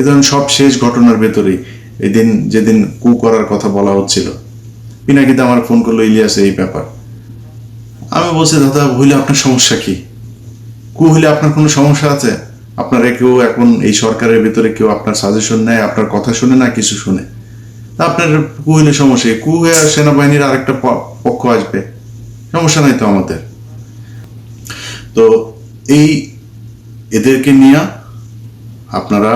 এ ধরনের সব শেষ ঘটনার ভেতরেই এদিন যেদিন কু করার কথা বলা হচ্ছিল, পিনাকিতে আমার ফোন করল, ইলিয়াস, এই ব্যাপার। আমি বলছি, দাদা, হইলে আপনার সমস্যা কি? কু হইলে আপনার কোনো সমস্যা আছে? আপনারা কেউ এখন এই সরকারের ভেতরে কেউ আপনার সাজেশন নেয়, আপনার কথা শুনে না কিছু শুনে? আপনার কু হইলে সমস্যা কি? হয়ে সেনাবাহিনীর আরেকটা পক্ষ আসবে। সমস্যা নাই তো আমাদের। তো এই এদেরকে নিয়ে আপনারা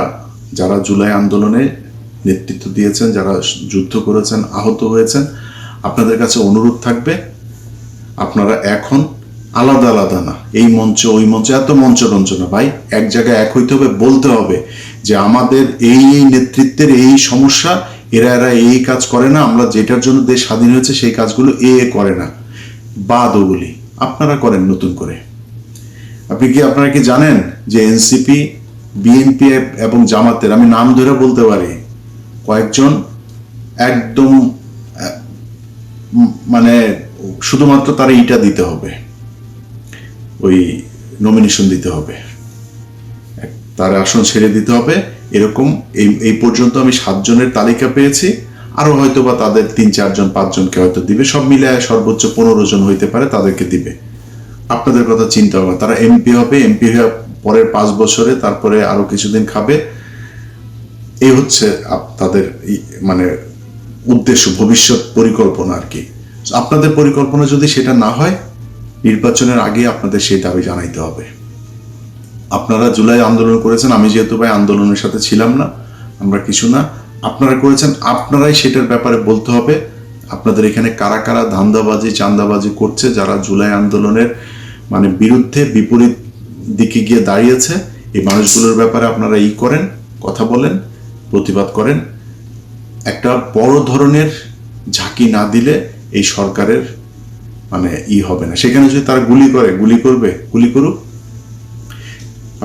যারা জুলাই আন্দোলনে নেতৃত্ব দিয়েছেন, যারা যুদ্ধ করেছেন, আহত হয়েছেন, আপনাদের কাছে অনুরোধ থাকবে, আপনারা এখন আলাদা আলাদা না, এই মঞ্চ, ওই মঞ্চ এত মঞ্চ রঞ্চ না ভাই, এক জায়গায় এক হইতে হবে, বলতে হবে যে আমাদের এই এই নেতৃত্বের এই সমস্যা, এরা এরা এই কাজ করে না, আমরা যেটার জন্য দেশ স্বাধীন হয়েছে সেই কাজগুলো এ এ করে না। বাদ ওগুলি, আপনারা করেন নতুন করে। আপনি কি, আপনারা কি জানেন যে এনসিপি বিএনপি এবং জামাতের, আমি নাম ধরে বলতে পারি, কয়েকজন একদম মানে শুধুমাত্র তারা ইটা দিতে হবে, ওই নমিনেশন দিতে হবে। তার আসন ছেড়ে দিতে হবে, এরকম এই এই পর্যন্ত আমি সাতজনের তালিকা পেয়েছি, আরও হয়তো বা তাদের তিন, চারজন, পাঁচজনকে হয়তো দিবে, সব মিলে সর্বোচ্চ পনেরো জন হইতে পারে, তাদেরকে দিবে। আপনাদের কথা চিন্তা হবে তারা এমপি হবে এমপি হয়ে পরের পাঁচ বছরে তারপরে আরও কিছুদিন খাবে। এই হচ্ছে তাদের মানে উদ্দেশ্য, ভবিষ্যৎ পরিকল্পনা আর কি। আপনাদের পরিকল্পনা যদি সেটা না হয়, নির্বাচনের আগে আপনাদের সেই দাবি জানাইতে হবে। আপনারা জুলাই আন্দোলন করেছেন, আমি যেহেতু ভাই আন্দোলনের সাথে ছিলাম না, আমরা কিছু না। আপনারা করেছেন, আপনারাই সেটার ব্যাপারে বলতে হবে। আপনাদের এখানে কারা কারা ধান্দাবাজি, চান্দাবাজি করছে, যারা জুলাই আন্দোলনের মানে বিরুদ্ধে বিপরীত দিকে গিয়ে দাঁড়িয়েছে। এই মানুষগুলোর ব্যাপারে আপনারা ই করেন, কথা বলেন, প্রতিবাদ করেন। একটা বড় ধরনের ঝাঁকি না দিলে এই সরকারের মানে ই হবে না। সেখানে যদি তারা গুলি করে, গুলি করবে, গুলি করুক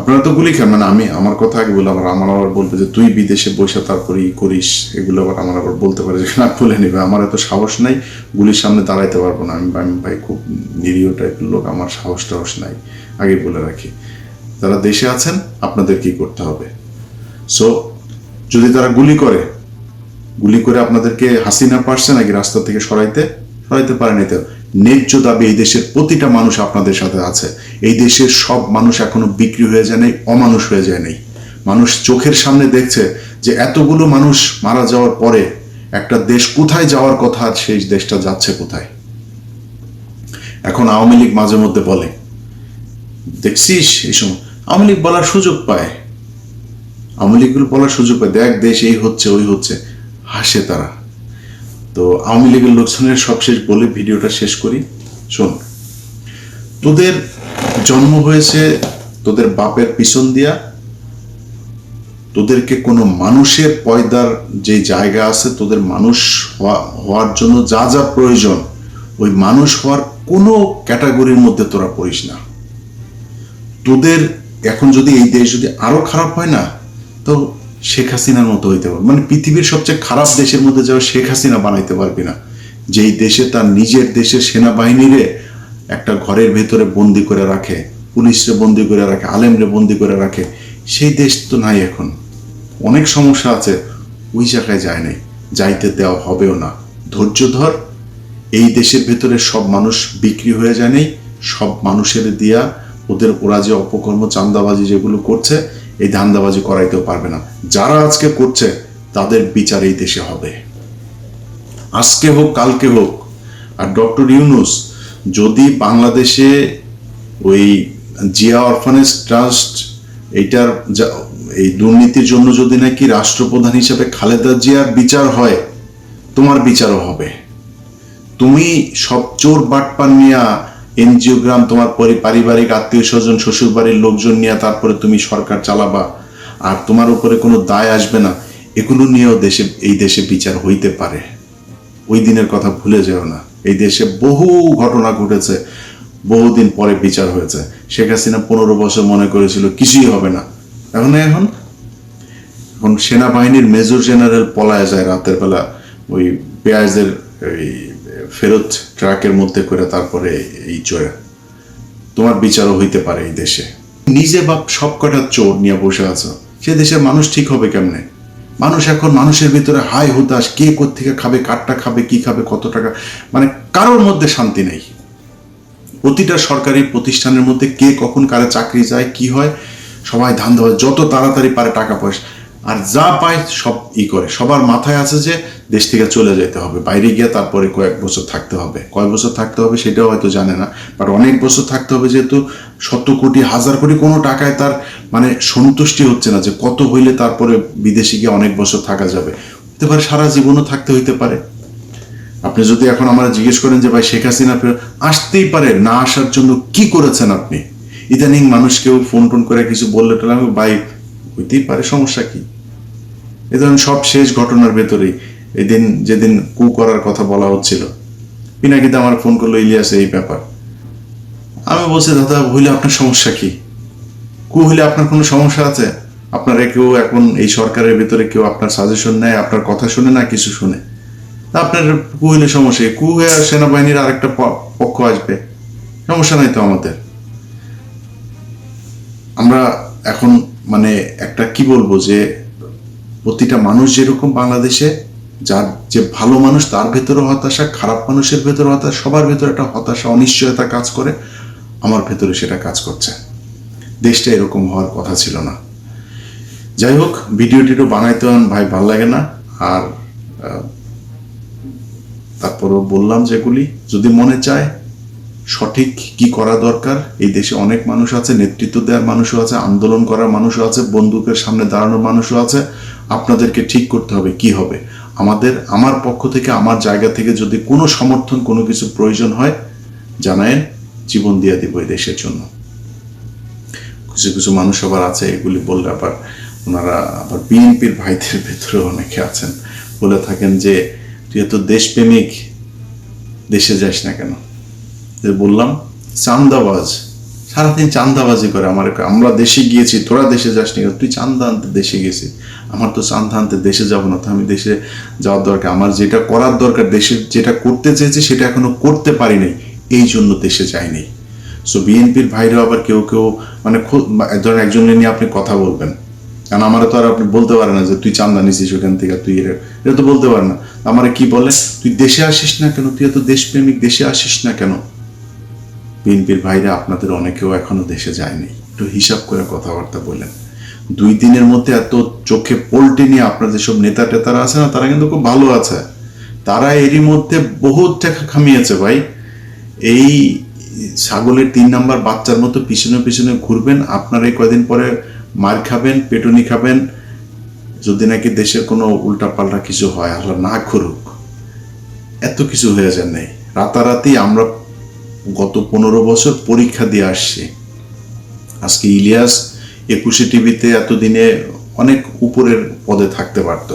আপনারা তো গুলি খান মানে আমি আমার কথা আগে বলে আবার আমার আবার বলবে যে, তুই বিদেশে বসে তারপরে ই করিস। এগুলো আবার আমার আবার বলতে পারে না, বলে নেবে। আমার এত সাহস নাই, গুলির সামনে দাঁড়াইতে পারব না। আমি আমি ভাই খুব নিরীহ টাইপের লোক, আমার সাহস টাহস নাই। আগে বলে রাখি। যারা দেশে আছেন, আপনাদের কি করতে হবে? সো যদি তারা গুলি করে গুলি করে আপনাদেরকে হাসিনা পারছে নাকি রাস্তা থেকে সরাইতে? সরাইতে পারেনি তো। ন্যায্য দাবি এই দেশের প্রতিটা মানুষ আপনাদের সাথে আছে। এই দেশের সব মানুষ এখনও বিক্রি হয়ে যায় নাই, অমানুষ হয়ে যায় নাই। মানুষ চোখের সামনে দেখছে যে এতগুলো মানুষ মারা যাওয়ার পরে একটা দেশ কোথায় যাওয়ার কথা সেই দেশটা যাচ্ছে কোথায়? এখন আওয়ামী লীগ মাঝে মধ্যে বলে, দেখছিস এই সময়? আওয়ামী লীগ বলার সুযোগ পায়। আওয়ামী লীগগুলো বলার সুযোগ পায়, দেখ দেশ এই হচ্ছে, ওই হচ্ছে। হাসে তারা। তো আওয়ামী লীগের লোকজনের সবশেষ বলে ভিডিওটা শেষ করি। শোন, তোদের জন্ম হয়েছে তোদের বাপের পিছন দিয়া। তোদেরকে কোনো মানুষের পয়দার যে জায়গা আছে, তোদের মানুষ হওয়া- হওয়ার জন্য যা যা প্রয়োজন, ওই মানুষ হওয়ার কোনো ক্যাটাগরির মধ্যে তোরা পড়িস না। তোদের এখন যদি এই দেশ যদি আরও খারাপ হয় না, তো শেখ হাসিনার মতো হইতে পারবে। মানে পৃথিবীর সবচেয়ে খারাপ দেশের মধ্যে যাওয়া শেখ হাসিনা বানাইতে পারবি না, যেই দেশে তার নিজের দেশের সেনাবাহিনীরে একটা ঘরের ভেতরে বন্দি করে রাখে, পুলিশরে বন্দি করে রাখে, আলেমরে বন্দি করে রাখে, সেই দেশ তো নাই এখন। অনেক সমস্যা আছে, ওই জায়গায় যায় নাই, যাইতে দেওয়া হবেও না। ধৈর্য ধর, এই দেশের ভেতরে সব মানুষ বিক্রি হয়ে যায় নেই, সব মানুষের দিয়া ওদের ওরা যে অপকর্ম চান্দাবাজি যেগুলো করছে এই ধান্দাবাজি করাইতেও পারবে না। যারা আজকে করছে, তাদের বিচার এই দেশে হবে। আজকে হোক, কালকে হোক, আর ডক্টর ইউনুস, যদি বাংলাদেশে ওই জিয়া অরফানেজ ট্রাস্ট, এইটার এই দুর্নীতির জন্য যদি নাকি রাষ্ট্রপ্রধান হিসেবে খালেদা জিয়ার বিচার হয়, তোমার বিচারও হবে। তুমি সব চোর বাটপান নিয়া এনজিওগ্রাম তোমার পরি পারিবারিক আত্মীয় স্বজন শ্বশুর বাড়ির লোকজন নিয়ে তারপরে তুমি সরকার চালাবা। আর তোমার উপরে কোনো দায় আসবে না। এগুলো নিয়েও দেশে এই দেশে বিচার হইতে পারে। ওই দিনের কথা ভুলে যেও না। এই দেশে বহু ঘটনা ঘটেছে। বহুদিন পরে বিচার হয়েছে। শেখ হাসিনা পনেরো বছর মনে করেছিল কিছুই হবে না। এখন এখন? এখন সেনাবাহিনীর মেজর জেনারেল পলায় যায় রাতের বেলা। ওই পেঁয়াজের এই ফেরত ট্রাকের মধ্যে করে তারপরে এই চয়ে তোমার বিচারও হইতে পারে এই দেশে। নিজে বাপ সব কটা চোর নিয়ে বসে আছো। সে দেশের মানুষ ঠিক হবে কেমনে? মানুষ এখন মানুষের ভিতরে হাই হুতাশ কে কোথেকে খাবে, কারটা খাবে, কি খাবে, কত টাকা? মানে কারোর মধ্যে শান্তি নেই। প্রতিটা সরকারি প্রতিষ্ঠানের মধ্যে কে কখন কারে চাকরি যায়, কি হয়, সবাই ধান দেওয়া যত তাড়াতাড়ি পারে টাকা পয়সা। আর যা পায় সব ই করে। সবার মাথায় আছে যে দেশ থেকে চলে যেতে হবে। বাইরে গিয়ে তারপরে কয়েক বছর থাকতে হবে। কয়েক বছর থাকতে হবে সেটাও হয়তো জানে না। বাট অনেক বছর থাকতে হবে যেহেতু শত কোটি, হাজার কোটি কোনো টাকায় তার মানে সন্তুষ্টি হচ্ছে না যে কত হইলে তারপরে বিদেশে গিয়ে অনেক বছর থাকা যাবে। হতে পারে সারা জীবনও থাকতে হইতে পারে। আপনি যদি এখন আমরা জিজ্ঞেস করেন যে, ভাই, শেখ হাসিনা আসতেই পারে? না আসার জন্য কি করেছেন আপনি? ইদানিং মানুষ কেউ ফোন টোন করে কিছু বললে টলে আমি ভাই, হইতেই পারে, সমস্যা কি? এ ধরনের সব শেষ ঘটনার ভেতরেই এদিন যেদিন কু করার কথা বলা হচ্ছিল, পিনাকিতে আমার ফোন করল, ইলিয়াস, এই ব্যাপার। আমি বলছি, দাদা, হইলে আপনার সমস্যা কি? কু হইলে আপনার কোনো সমস্যা আছে? আপনারা কেউ এখন এই সরকারের ভিতরে কেউ আপনার সাজেশন নেয়, আপনার কথা শুনে না, কিছু শুনে? আপনার কু হইলে সমস্যা কু? হয়ে সেনাবাহিনীর আরেকটা পক্ষ আসবে। সমস্যা নাই তো আমাদের। আমরা এখন মানে একটা কি বলব যে প্রতিটা মানুষ যেরকম বাংলাদেশে, যার যে ভালো মানুষ, তার ভেতরে হতাশা, খারাপ মানুষের ভেতরে হতাশা, সবার ভেতরে একটা হতাশা, অনিশ্চয়তা কাজ করে, আমার ভেতরে সেটা কাজ করছে। দেশটা এরকম হওয়ার কথা ছিল না। যাই হোক ভিডিও টিডিও বানাইতে ভাই, ভালো লাগে না। আর তারপরও বললাম যেগুলি, যদি মনে চায় সঠিক কি করা দরকার, এই দেশে অনেক মানুষ আছে, নেতৃত্ব দেওয়ার মানুষও আছে, আন্দোলন করার মানুষও আছে, বন্দুকের সামনে দাঁড়ানোর মানুষও আছে আপনাদেরকে ঠিক করতে হবে কি হবে। আমাদের, আমার পক্ষ থেকে, আমার জায়গা থেকে যদি কোনো সমর্থন, কোনো কিছু প্রয়োজন হয়, জানায়েন, জীবন দিয়ে দিব এই দেশের জন্য। কিছু কিছু মানুষ আবার আছে, এগুলি বললে আবার ওনারা, আবার বিএনপির ভাইদের ভেতরে অনেকে আছেন। বলে থাকেন যে, তুই এত দেশপ্রেমিক, দেশে যাস না কেন? বললাম, চান্দাবাজ, সারাদিন চান্দাবাজি করে আমার আমরা দেশে গিয়েছি, তোরা দেশে যাস নি? তুই চান্দা আনতে দেশে গেছিস আমার তো চান্দা আনতে দেশে যাব না, তো আমি দেশে যাওয়ার দরকার। আমার যেটা করার দরকার, দেশে যেটা করতে চেয়েছি, সেটা এখনও করতে পারি নাই। এই জন্য দেশে যাইনি সো বিএনপির ভাইরা আবার কেউ কেউ মানে ধরেন একজনের নিয়ে আপনি কথা বলবেন। কারণ আমার তো আর আপনি বলতে পারেন না যে, তুই চান্দা নিছিস ওখান থেকে, তুই এটা তো বলতে পারেন না। আমার কি বলে? তুই দেশে আসিস না কেন? তুই এত দেশপ্রেমিক, দেশে আসিস না কেন? বিএনপির ভাইরা আপনাদের অনেকেও এখনও দেশে যায়নি একটু হিসাব করে কথাবার্তা বলেন। দুই দিনের মধ্যে এত চোখে পোল্টি নিয়ে আপনার যেসব নেতা টেতারা আছে না, তারা কিন্তু খুব ভালো আছে। তারা এরই মধ্যে বহুত টাকা খামিয়েছে ভাই। এই ছাগলের তিন নাম্বার বাচ্চার মতো পিছনে পিছনে ঘুরবেন আপনার এই কয়দিন পরে মার খাবেন, পেটুনি খাবেন, যদি নাকি দেশের কোনো উল্টাপাল্টা কিছু হয়, আল্লাহ না করুক। এত কিছু হয়ে যায় নাই। রাতারাতি আমরা গত পনেরো বছর পরীক্ষা দিয়ে আসছি। আজকে ইলিয়াস একুশে টিভিতে এতদিনে অনেক উপরের পদে থাকতে পারত।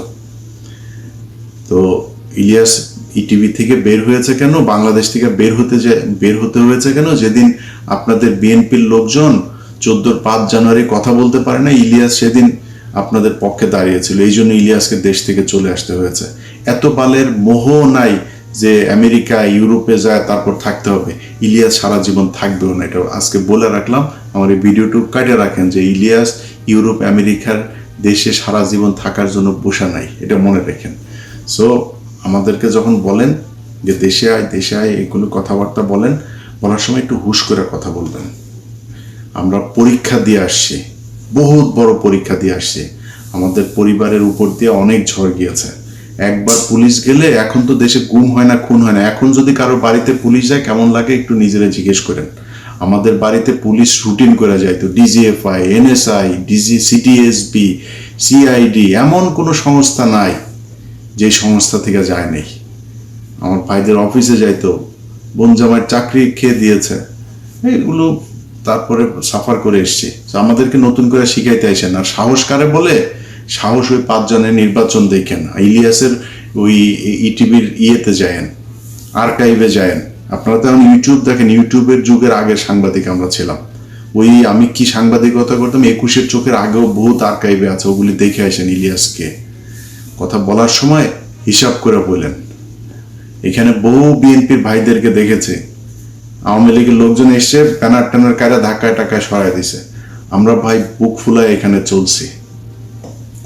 তো ইলিয়াস ইটিভি থেকে বের হয়েছে কেন? বাংলাদেশ থেকে বের হতে যে, বের হতে হয়েছে কেন? যেদিন আপনাদের বিএনপির লোকজন চোদ্দোর পাঁচ জানুয়ারি কথা বলতে পারে না, ইলিয়াস সেদিন আপনাদের পক্ষে দাঁড়িয়েছিল। এই জন্য ইলিয়াসকে দেশ থেকে চলে আসতে হয়েছে। এত বালের মোহ নাই যে আমেরিকা, ইউরোপে যায়, তারপর থাকতে হবে। ইলিয়াস সারা জীবন থাকবেও না, এটা আজকে বলে রাখলাম। আমার এই ভিডিওটুকু কাটে রাখেন যে ইলিয়াস, ইউরোপ, আমেরিকার দেশে সারা জীবন থাকার জন্য বসা নাই, এটা মনে রাখেন। সো আমাদেরকে যখন বলেন যে দেশে আয় দেশে আয় এগুলো কথাবার্তা বলেন, বলার সময় একটু হুশ করে কথা বলবেন। আমরা পরীক্ষা দিয়ে আসছি, বহুত বড় পরীক্ষা দিয়ে আসছি। আমাদের পরিবারের উপর দিয়ে অনেক ঝড় গিয়েছে। একবার পুলিশ গেলে এখন তো দেশে গুম হয় না, খুন হয় না। এখন যদি কারও বাড়িতে পুলিশ যায়, কেমন লাগে একটু নিজেরা জিজ্ঞেস করেন। আমাদের বাড়িতে পুলিশ রুটিন করে যায় তো DGFI NSI DG CTSB CID এমন কোনো সংস্থা নাই যে সংস্থা থেকে যায় নেই। আমার ভাইদের অফিসে যাইতো বোন জামাইয়ের চাকরি খেয়ে দিয়েছে। এগুলো তারপরে সাফার করে এসছি। আমাদেরকে নতুন করে শিখাইতে আসেন। আর সাহস কারে বলে? সাহস ওই পাঁচজনের নির্বাচন দেখেন। ইলিয়াসের ওই ইটিভির ইয়েতে যায়েন আর্কাইভে যায়েন। আপনারা তো ইউটিউব দেখেন ইউটিউবের যুগের আগের সাংবাদিক আমরা ছিলাম। ওই আমি কি সাংবাদিকতা করতাম? একুশের চোখের আগেও বহুত আর্কাইভে আছে, ওগুলি দেখে আসেন ইলিয়াসকে। কথা বলার সময় হিসাব করে বললেন। এখানে বহু বিএনপির ভাইদেরকে দেখেছে। আওয়ামী লীগের লোকজন এসে ব্যানার ট্যানার কায়দা ধাক্কায় টাকায় সরাই দিছে। আমরা ভাই বুক ফুলায় এখানে চলছি।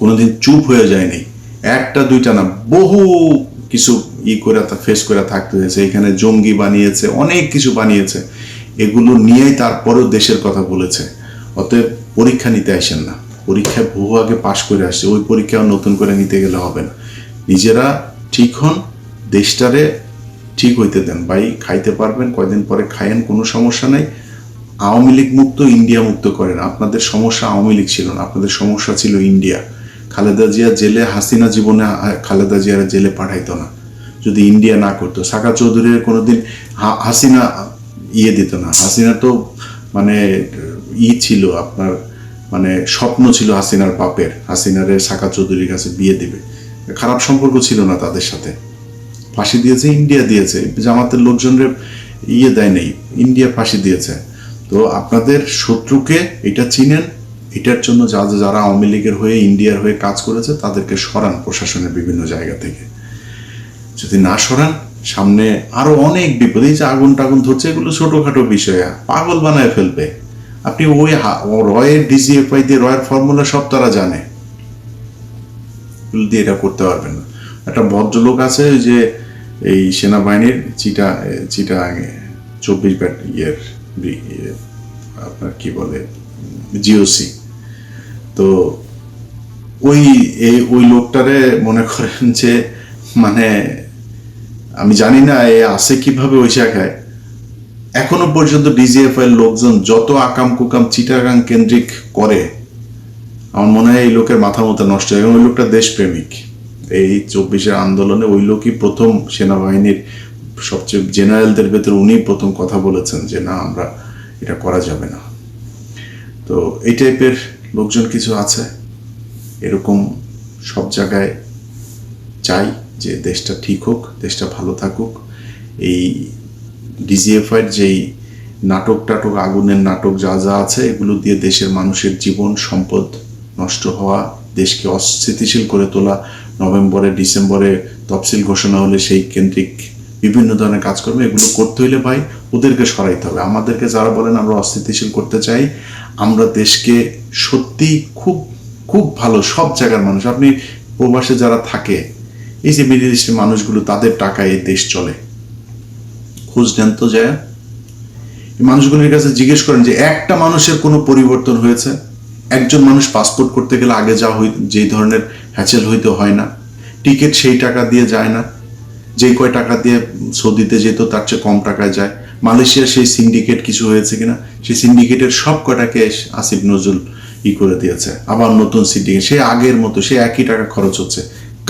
কোনোদিন চুপ হয়ে যায়নি। একটা, দুইটা না, বহু কিছু ই করে ফেস করে থাকতে হয়েছে। এখানে জঙ্গি বানিয়েছে, অনেক কিছু বানিয়েছে। এগুলো নিয়েই তারপরেও দেশের কথা বলেছে। অতএব পরীক্ষা নিতে আসেন না। পরীক্ষায় বহু আগে পাশ করে আসছে। ওই পরীক্ষাও নতুন করে নিতে গেলে হবে না। নিজেরা ঠিক হন, দেশটারে ঠিক হইতে দেন। ভাই, খাইতে পারবেন, কয়দিন পরে খায়েন কোনো সমস্যা নাই। আওয়ামী লীগ মুক্ত, ইন্ডিয়া মুক্ত করেন। আপনাদের সমস্যা আওয়ামী লীগ ছিল না। আপনাদের সমস্যা ছিল ইন্ডিয়া। খালেদা জিয়া জেলে, হাসিনা জীবনে খালেদা জিয়ার জেলে পাঠাইতো না। যদি ইন্ডিয়া না করতো। সাকা চৌধুরীর কোনোদিন হাসিনা ইয়ে দিত না। হাসিনা তো মানে ই ছিল আপনার মানে স্বপ্ন ছিল হাসিনার বাপের হাসিনারে সাকা চৌধুরীর কাছে বিয়ে দিবে। খারাপ সম্পর্ক ছিল না তাদের সাথে। ফাঁসি দিয়েছে, ইন্ডিয়া দিয়েছে। জামাতের লোকজনের ইয়ে দেয় নেই। ইন্ডিয়া ফাঁসি দিয়েছে। তো আপনাদের শত্রুকে এটা চিনেন এটার জন্য যা যারা আওয়ামী লীগের হয়ে ইন্ডিয়ার হয়ে কাজ করেছে তাদেরকে সরান প্রশাসনের বিভিন্ন জায়গা থেকে। যদি না সরান সামনে আরও অনেক বিপদ। এই যে আগুন টাগুন ধরছে এগুলো ছোটখাটো বিষয়। পাগল বানায় ফেলবে। আপনি ওই রয়ের ডিজিএফআই দিয়ে রয়ের ফর্মুলা সব তারা জানে। দিয়ে এটা করতে পারবেন না। একটা ভদ্রলোক আছে যে এই সেনাবাহিনীর চিটা চিটা চব্বিশ ব্যাট ইয়ের ইয়ে, আপনার কি বলে জিওসি তো ওই, এই, ওই লোকটারে মনে করেন যে মানে আমি জানি না এ আছে কীভাবে ওই জায়গায়। এখনও পর্যন্ত ডিজিএফআই লোকজন যত আকাম কুকাম চিটাগাং কেন্দ্রিক করে, আমার মনে হয় এই লোকের মাথা মতো নষ্ট। হয় এবং ওই লোকটা দেশপ্রেমিক। এই চব্বিশের আন্দোলনে ওই লোকই প্রথম সেনাবাহিনীর সবচেয়ে জেনারেলদের ভেতর উনি প্রথম কথা বলেছেন যে, না, আমরা এটা করা যাবে না। তো এই টাইপের লোকজন কিছু আছে। এরকম সব জায়গায় চাই যে দেশটা ঠিক হোক, দেশটা ভালো থাকুক। এই ডিজিএফআইয়ের যেই নাটক টাটক, আগুনের নাটক যা যা আছে, এগুলো দিয়ে দেশের মানুষের জীবন, সম্পদ নষ্ট হওয়া, দেশকে অস্থিতিশীল করে তোলা, নভেম্বরে, ডিসেম্বরে তফসিল ঘোষণা হলে সেই কেন্দ্রিক বিভিন্ন ধরনের কাজকর্ম এগুলো করতে হইলে ভাই ওদেরকে সরাইতে হবে। আমাদেরকে যারা বলেন, আমরা অস্থিতিশীল করতে চাই। আমরা দেশকে সত্যি খুব খুব ভালো সব জায়গার মানুষ। আপনি প্রবাসে যারা থাকে, এই যে মিডিল ইস্টের মানুষগুলো, তাদের টাকায় এই দেশ চলে। খোঁজ নেন তো যায়। মানুষগুলোর কাছে জিজ্ঞেস করেন যে, একটা মানুষের কোনো পরিবর্তন হয়েছে? একজন মানুষ পাসপোর্ট করতে গেলে আগে যা হই, যেই ধরনের হ্যাচেল হইতে হয় না। টিকিট সেই টাকা দিয়ে যায় না। যে কয় টাকা দিয়ে সৌদিতে যেত, তার চেয়ে কম টাকায় যায়। মালয়েশিয়ার সেই সিন্ডিকেট কিছু হয়েছে কিনা, সেই সিন্ডিকেটের সব কটাকে আসিফ নজরুল ই করে দিয়েছে। আবার নতুন সিন্ডিকেট, সে আগের মতো, সে একই টাকা খরচ হচ্ছে।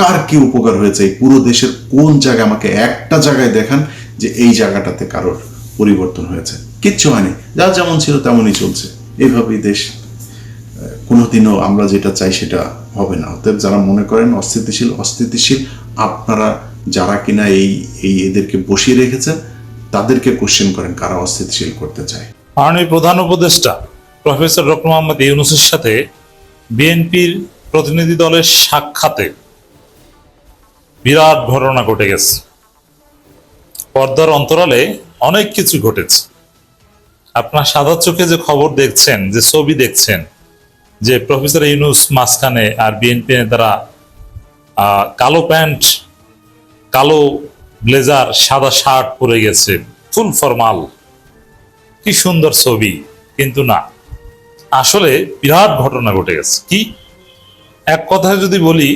কার কি উপকার হয়েছে? এই পুরো দেশের কোন জায়গায় আমাকে একটা জায়গায় দেখান যে এই জায়গাটাতে কারোর পরিবর্তন হয়েছে। কিচ্ছু হয়নি। যা যেমন ছিল তেমনই চলছে। এইভাবেই দেশ কোনোদিনও আমরা যেটা চাই সেটা হবে না। অতএব যারা মনে করেন অস্থিতিশীল অস্থিতিশীল, আপনারা যারা কিনা এই এই এদেরকে বসিয়ে রেখেছেন তাদেরকে কোশ্চেন করেন কারা অস্থিতিশীল করতে চায়। মাননীয় প্রধান উপদেষ্টা প্রফেসর ডক্টর মোহাম্মদ ইউনুসের সাথে বিএনপির প্রতিনিধি দলের সাক্ষাতে বিরাট ঘটনা ঘটে গেছে। পর্দার অন্তরালে অনেক কিছু ঘটেছে। আপনার সাদা চোখে যে খবর দেখছেন, যে ছবি দেখছেন, যে প্রফেসর ইউনুস মাঝখানে আর বিএনপি নেতারা কালো প্যান্ট, কালো ব্লেজার সাদা শার্ট পরে গেছে, ফুল ফরমাল। কি সুন্দর ছবি, কিন্তু না। আসলে বিরাট ঘটনা ঘটে গেছে। কি? এক কথায় যদি বলি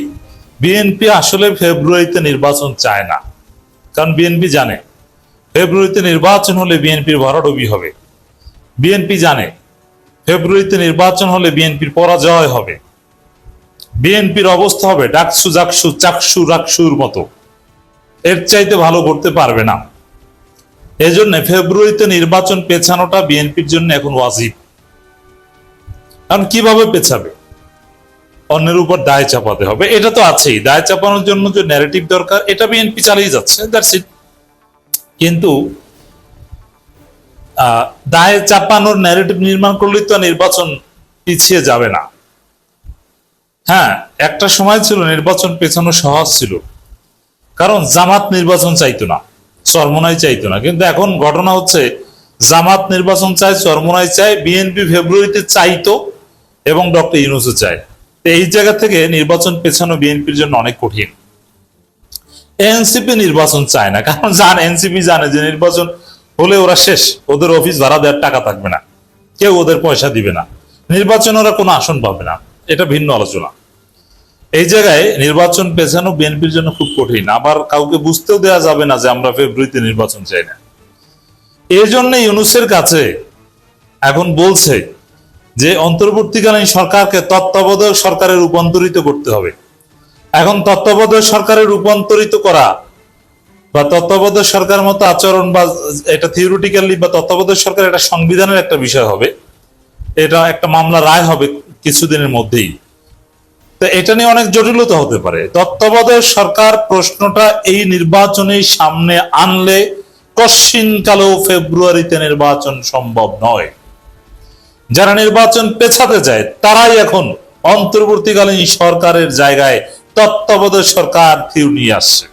বিএনপি আসলে ফেব্রুয়ারিতে নির্বাচন চায় না। কারণ বিএনপি জানে, ফেব্রুয়ারিতে নির্বাচন হলে বিএনপির ভরাডুবি হবে। বিএনপি জানে, ফেব্রুয়ারিতে নির্বাচন হলে বিএনপির পরাজয় হবে। বিএনপির অবস্থা হবে ডাকসু জাকসু চাকসু রাকসুর মতো। এর চাইতে ভালো করতে পারবে না। এজন্য ফেব্রুয়ারিতে নির্বাচন পেছানোটা বিএনপির জন্য এখন ওয়াজিব। কারণ কীভাবে পেছাবে? অন্যের উপর দায় চাপাতে হবে। এটা তো আছেই। দায় চাপানোর জন্য যে ন্যারেটিভ দরকার, এটা বিএনপি চালিয়ে যাচ্ছে কিন্তু দায় চাপানোর ন্যারেটিভ নির্মাণ করলেই তো নির্বাচন পিছিয়ে যাবে না। হ্যাঁ একটা সময় ছিল নির্বাচন পেছানো সহজ ছিল। কারণ জামাত নির্বাচন চাইতো না, চরমনাই চাইতো না। কিন্তু এখন ঘটনা হচ্ছে, জামাত নির্বাচন চায়, চরমনাই চায়, বিএনপি ফেব্রুয়ারিতে চাইতো এবং ডক্টর ইউনুসও চায়। তো এই জায়গা থেকে নির্বাচন পেছানো বিএনপির জন্য অনেক কঠিন। এনসিপি নির্বাচন চায় না, কারণ জান এনসিপি জানে যে নির্বাচন হলে ওরা শেষ, ওদের অফিস ভাড়া দেওয়ার টাকা থাকবে না, কেউ ওদের পয়সা দিবে না। নির্বাচন ওরা কোনো আসন পাবে না, এটা ভিন্ন আলোচনা। এই জায়গায় নির্বাচন পেছানো বিএনপির জন্য খুব কঠিন। আবার কাউকে বুঝতেও দেওয়া যাবে না যে আমরা ফেব্রুয়ারিতে নির্বাচন চাই না। এই জন্য ইউনুসের কাছে এখন বলছে যে অন্তর্বর্তীকালীন সরকারকে তত্ত্বাবধায়ক সরকারে রূপান্তরিত করতে হবে। এখন তত্ত্বাবধায়ক সরকারে রূপান্তরিত করা বা তত্ত্বাবধায়ক সরকার মতো আচরণ বা এটা থিওরিটিক্যালি বা তত্ত্বাবধায়ক সরকার এটা সংবিধানের একটা বিষয় হবে। এটা একটা মামলা রায় হবে কিছুদিনের মধ্যেই। তো এটা নিয়ে অনেক জটিলতা হতে পারে। তত্ত্বাবধায়ক সরকার প্রশ্নটা এই নির্বাচনের সামনে আনলে কশ্চিনকালেও ফেব্রুয়ারিতে নির্বাচন সম্ভব নয়। যারা নির্বাচন পেছাতে চায়, তারাই এখন অন্তর্বর্তীকালীন সরকারের জায়গায় তত্ত্বাবধায়ক সরকার থিও নিয়ে আসছে।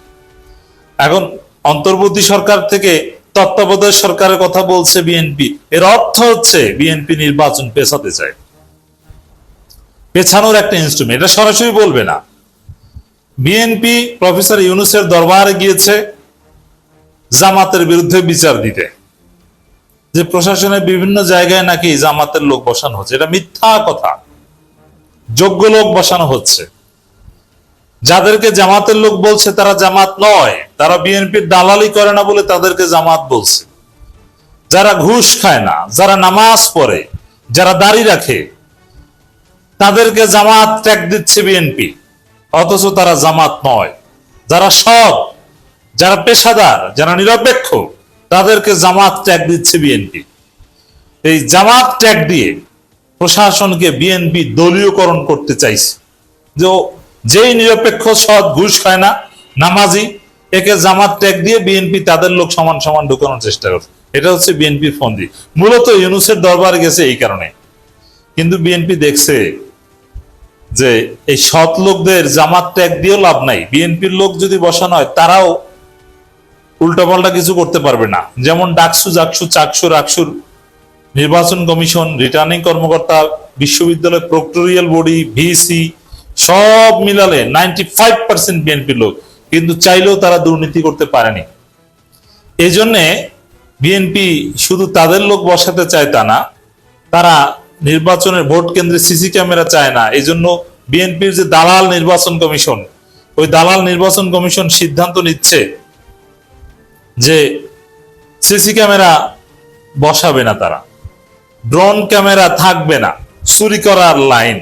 এখন অন্তর্বর্তী সরকার থেকে তত্ত্বাবধায়ক সরকারের কথা বলছে বিএনপি। এর অর্থ হচ্ছে বিএনপি নির্বাচন পেছাতে চায়। পেছানোর একটা ইনস্ট্রুমেন্ট এটা সরাসরি বলবে না। বিএনপি প্রফেসর ইউনুসের দরবারে গিয়েছে জামাতের বিরুদ্ধে বিচার দিতে। যে প্রশাসনের বিভিন্ন জায়গায় নাকি জামাতের লোক বসানো হচ্ছে। এটা মিথ্যা কথা। যোগ্য লোক বসানো হচ্ছে। যাদেরকে জামাতের লোক বলছে তারা জামাত নয়। তারা বিএনপির দালালি করে না বলে তাদেরকে জামাত বলছে। যারা ঘুষ খায় না, যারা নামাজ পড়ে, যারা দাড়ি রাখে তাদেরকে জামাত ট্যাগ দিচ্ছে বিএনপি। অথচ তারা জামাত নয়। যারা সৎ, যারা পেশাদার, যারা নিরপেক্ষ, তাদেরকে জামাত ট্যাগ দিচ্ছে বিএনপি। এই জামাত ট্যাগ দিয়ে প্রশাসনকে বিএনপি দলীয়করণ করতে চাইছে। যে যেই নিরপেক্ষ, সৎ, ঘুষ খায় না, নামাজি, একে জামাত ট্যাগ দিয়ে বিএনপি তাদের লোক সমান সমান ঢুকানোর চেষ্টা করছে। এটা হচ্ছে বিএনপির ফন্দি। মূলত ইউনুসের দরবারে গেছে এই কারণে। কিন্তু বিএনপি দেখছে যে এই সৎ লোকদের জামাত ট্যাগ দিয়েও লাভ নাই। বিএনপির লোক যদি বসানো হয়, তারাও উল্টাপাল্টা কিছু করতে পারবে না। যেমন ডাকসু, জাকসু, চাকসু, রাকসুর নির্বাচন কমিশন, রিটার্নিং কর্মকর্তা, বিশ্ববিদ্যালয় প্রক্টোরিয়াল বডি ভিসি সব মিলালে নাইনটি ফাইভ পার্সেন্ট বিএনপির লোক। কিন্তু চাইলেও তারা দুর্নীতি করতে পারেনি। এই জন্যে বিএনপি শুধু তাদের লোক বসাতে চায় তা না, তারা নির্বাচনের ভোট কেন্দ্রে সিসি ক্যামেরা চায় না। এই জন্য বিএনপির যে দালাল নির্বাচন কমিশন, ওই দালাল নির্বাচন কমিশন সিদ্ধান্ত নিচ্ছে যে সিসি ক্যামেরা বসাবে না তারা। ড্রোন ক্যামেরা থাকবে না। চুরি করার লাইন।